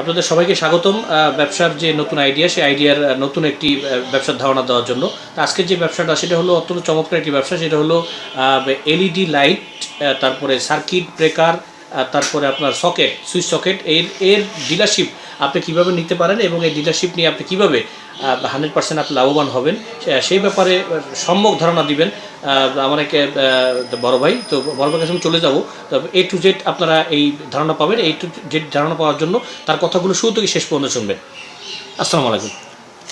আপনাদের সবাইকে স্বাগতম ব্যবসার যে নতুন আইডিয়া সেই আইডিয়ার নতুন একটি ব্যবসার ধারণা দেওয়ার জন্য। তো আজকের যে ব্যবসাটা, সেটা হলো অত্যন্ত চমৎকার একটি ব্যবসা, সেটা হলো এলইডি লাইট তারপরে সার্কিট ব্রেকার তারপরে আপনার সকেট সুইচ সকেট এর এর ডিলারশিপ আপনি কীভাবে নিতে পারেন এবং এই ডিলারশিপ নিয়ে আপনি কীভাবে হান্ড্রেড পার্সেন্ট আপনি লাভবান হবেন সেই ব্যাপারে সম্যক ধারণা দিবেন। আমার এক বড় ভাই তো বড় ভাইয়ের কাছে আমি চলে যাব। তবে এ টু জেড আপনারা এই ধারণা পাবেন এই টু জেড ধারণা পাওয়ার জন্য। তার কথাগুলো শুরু থেকে শেষ পর্যন্ত শুনবেন। আসসালামু আলাইকুম।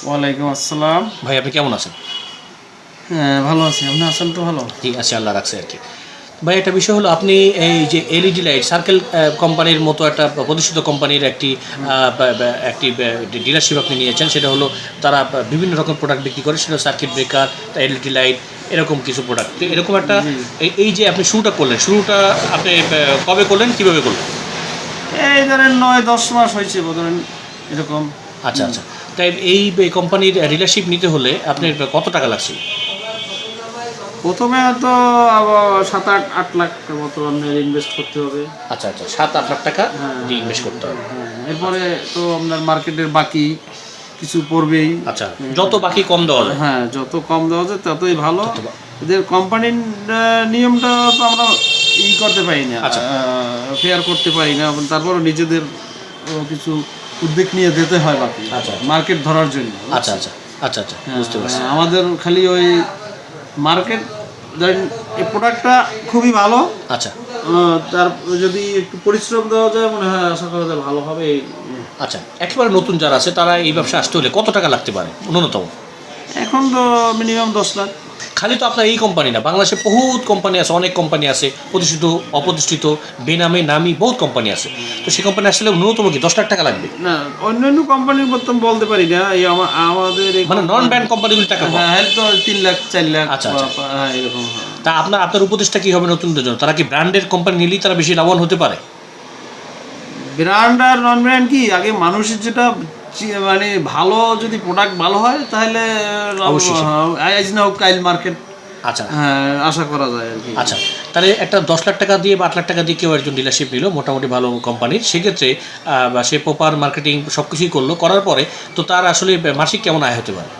ওয়ালাইকুম আসসালাম। ভাই আপনি কেমন আছেন? হ্যাঁ ভালো আছি। আপনি আছেন তো ভালো? ঠিক আছে আল্লাহ রাখছে আর কি। ভাই একটা বিষয় হলো আপনি এই যে এলইডি লাইট সার্কেল কোম্পানির মতো একটা প্রতিষ্ঠিত কোম্পানির একটি একটি ডিলারশিপ আপনি নিয়েছেন সেটা হলো তারা বিভিন্ন রকম প্রোডাক্ট বিক্রি করে সেটা সার্কিট ব্রেকার এলইডি লাইট এরকম কিছু প্রোডাক্ট এরকম একটা এই- এই যে আপনি শুরুটা করলেন শুরুটা আপনি কবে করলেন কীভাবে করলেন? এই ধরেন নয় দশ মাস হয়েছে ধরেন এরকম। আচ্ছা আচ্ছা। তাই এই কোম্পানির ডিলারশিপ নিতে হলে আপনার কত টাকা লাগছে প্রথমে তো সাত আট আট লাখ মতো আপনার ইনভেস্ট করতে হবে। আচ্ছা আচ্ছা সাত আট লাখ টাকা হ্যাঁ। ইনভেস্ট করতে হবে। হ্যাঁ এরপরে তো আপনার মার্কেটের বাকি কিছু পড়বেই। আচ্ছা যত বাকি কম দেওয়া যায়। হ্যাঁ যত কম দেওয়া যায় ততই ভালো। এদের কোম্পানির নিয়মটা তো আমরা ই করতে পারি না আচ্ছা। ফেয়ার করতে পারি না। তারপরও নিজেদের কিছু উদ্যোগ নিয়ে যেতে হয় বাকি আচ্ছা। মার্কেট ধরার জন্য। আচ্ছা আচ্ছা আচ্ছা আচ্ছা বুঝতে পারছি। হ্যাঁ, আমাদের খালি ওই মার্কেট ধরেন এই প্রোডাক্টটা খুবই ভালো। আচ্ছা। তার যদি একটু পরিশ্রম দেওয়া যায় মনে হয় আশা করা যায় ভালো হবে। আচ্ছা একেবারে নতুন যারা আছে তারা এই ব্যবসা আসতে হলে কত টাকা লাগতে পারে? ন্যূনতম। এখন তো মিনিমাম দশ লাখ। খালি তো আপনার এই কোম্পানি না বাংলাদেশে বহুত কোম্পানি আছে অনেক কোম্পানি আছে প্রতিষ্ঠিত অপ্রতিষ্ঠিত বেনামে নামি বহুত কোম্পানি আছে। তো সেই কোম্পানি আসলে ন্যূনতম কি? দশ লাখ টাকা লাগবে? না অন্যান্য কোম্পানির মতো বলতে পারি না এই আমাদের মানে নন ব্র্যান্ড কোম্পানিগুলি টাকা হ্যাঁ হ্যাঁ, তো তিন লাখ চার লাখ আচ্ছা, আচ্ছা। হ্যাঁ এরকম তা আপনার আপনার উপদেশটা কি হবে নতুনদের জন্য? তারা কি ব্র্যান্ডের কোম্পানি নিলেই তারা বেশি লাভবান হতে পারে? ব্র্যান্ড আর নন ব্র্যান্ড কি? আগে মানুষের যেটা মানে ভালো যদি প্রোডাক্ট ভালো হয় তাহলে। আজ না হোক কাইল মার্কেট আচ্ছা। হ্যাঁ আশা করা যায় আর কি। আচ্ছা তাহলে একটা দশ লাখ টাকা দিয়ে বা আট লাখ টাকা দিয়ে কেউ একজন ডিলারশিপ নিল মোটামুটি ভালো কোম্পানির সেক্ষেত্রে বা সে প্রপার মার্কেটিং সব কিছুই করল করার পরে তো তার আসলে মাসিক কেমন আয় হতে পারে?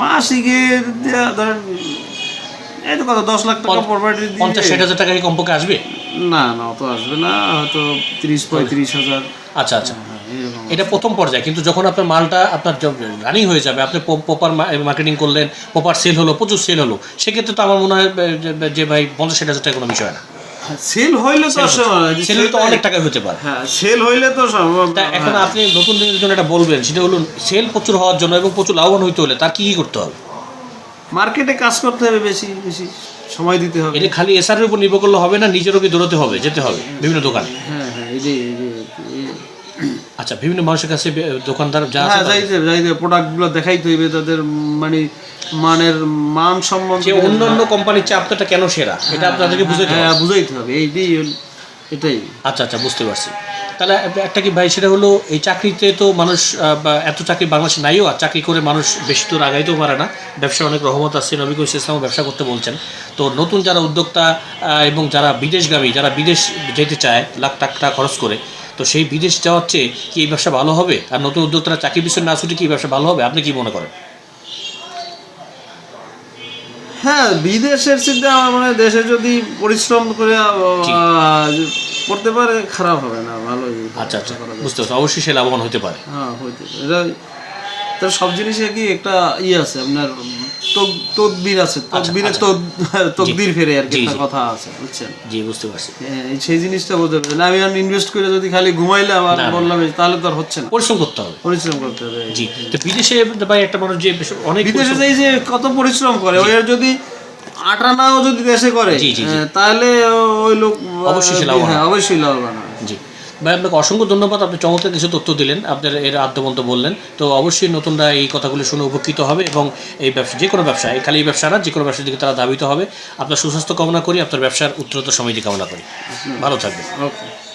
মাসিকের ধরেন এই তো কত দশ লাখ টাকা প্রপার্টি পঞ্চাশ ষাট হাজার টাকা কি কমপক্ষে আসবে? না না অত আসবে না হয়তো তিরিশ পঁয়ত্রিশ হাজার। আচ্ছা আচ্ছা। হ্যাঁ, এরকম এটা প্রথম পর্যায়ে কিন্তু যখন আপনার মালটা আপনার রানিং হয়ে যাবে আপনি প্রপার মার্কেটিং করলেন প্রপার সেল হলো প্রচুর সেল হলো সেক্ষেত্রে তো আমার মনে হয় যে- ভাই পঞ্চাশ ষাট হাজার টাকা কোনো বিষয় না। সেল হইলে তো সেল তো অনেক টাকা হতে পারে। হ্যাঁ সেল হইলে তো এখন আপনি নতুন দিনের জন্য এটা বলবেন সেটা হলো সেল প্রচুর হওয়ার জন্য এবং প্রচুর লাভবান হইতে হলে তার কি কি করতে হবে? মার্কেটে কাজ করতে হবে বেশি বেশি সময় দিতে হবে। এটা খালি এসআর উপর নির্ভর করলে হবে না নিজেরও কি দৌড়াতে হবে যেতে হবে বিভিন্ন দোকানে? হ্যাঁ হ্যাঁ এই যে আচ্ছা বিভিন্ন মানুষের কাছে দোকানদার যা আছে হ্যাঁ যাইতে যাইতে প্রোডাক্টগুলো দেখাইতে হইবে তাদের মানে মানের মান সম্বন্ধে অন্যান্য কোম্পানির চেয়ে আপনারটা কেন সেরা? এটা আপনাদেরকে বুঝাইতে হবে। হ্যাঁ বুঝাইতে হবে এইটাই এটাই। আচ্ছা আচ্ছা বুঝতে পারছি। তাহলে একটা কি ভাই সেটা হলো এই চাকরিতে তো মানুষ এত চাকরি বাংলাদেশে নাইও আর চাকরি করে মানুষ বেশি দূর আগাইতেও পারে না। ব্যবসার অনেক রহমত আছে নবীকুল ইসলামও ব্যবসা করতে বলছেন। তো নতুন যারা উদ্যোক্তা এবং যারা বিদেশগামী যারা বিদেশ যেতে চায় লাখ টাকা খরচ করে তো সেই বিদেশ যাওয়ার চেয়ে কি এই ব্যবসা ভালো হবে? আর নতুন উদ্যোক্তারা চাকরি পিছনে না ছুটে কি এই ব্যবসা ভালো হবে? আপনি কি মনে করেন? হ্যাঁ বিদেশের চিন্তা আমার মনে হয় দেশে যদি পরিশ্রম করে করতে পারে খারাপ হবে না ভালোই। আচ্ছা আচ্ছা। বুঝতে পারছি। অবশ্যই সে লাভবান হতে পারে। হ্যাঁ হইতে পারে। সব জিনিসে কি একটা ইয়ে আছে আপনার তদবির আছে। তদবিরে আচ্ছা। তদ- তকদির ফেরে আর কি। কথা আছে বুঝছেন? জি বুঝতে পারছি। সেই জিনিসটা বলতে পারি না আমি ইনভেস্ট করে যদি খালি ঘুমাইলাম আর বললাম তাহলে তো আর হচ্ছে না। পরিশ্রম করতে হবে। পরিশ্রম করতে হবে। জি। তো বিদেশে ভাই একটা মানুষ যে অনেক বিদেশে যাই যে কত পরিশ্রম করে ওই আর যদি আটানাও যদি দেশে করে তাহলে ওই লোক অবশ্যই লাভবান হ্যাঁ অবশ্যই লাভবান হয়। ভাই, আপনাকে অসংখ্য ধন্যবাদ। আপনি চমৎকার কিছু তথ্য দিলেন। আপনার এর আদ্যবন্ত বললেন। তো অবশ্যই নতুনরা এই কথাগুলি শুনে উপকৃত হবে এবং এই ব্যবসা, যে কোনো ব্যবসা, এই খালি এই ব্যবসা না, যে কোনো ব্যবসার দিকে তারা ধাবিত হবে। আপনার সুস্বাস্থ্য কামনা করি, আপনার ব্যবসার উত্তরোত্তর সমৃদ্ধি কামনা করি। ভালো থাকবে ওকে।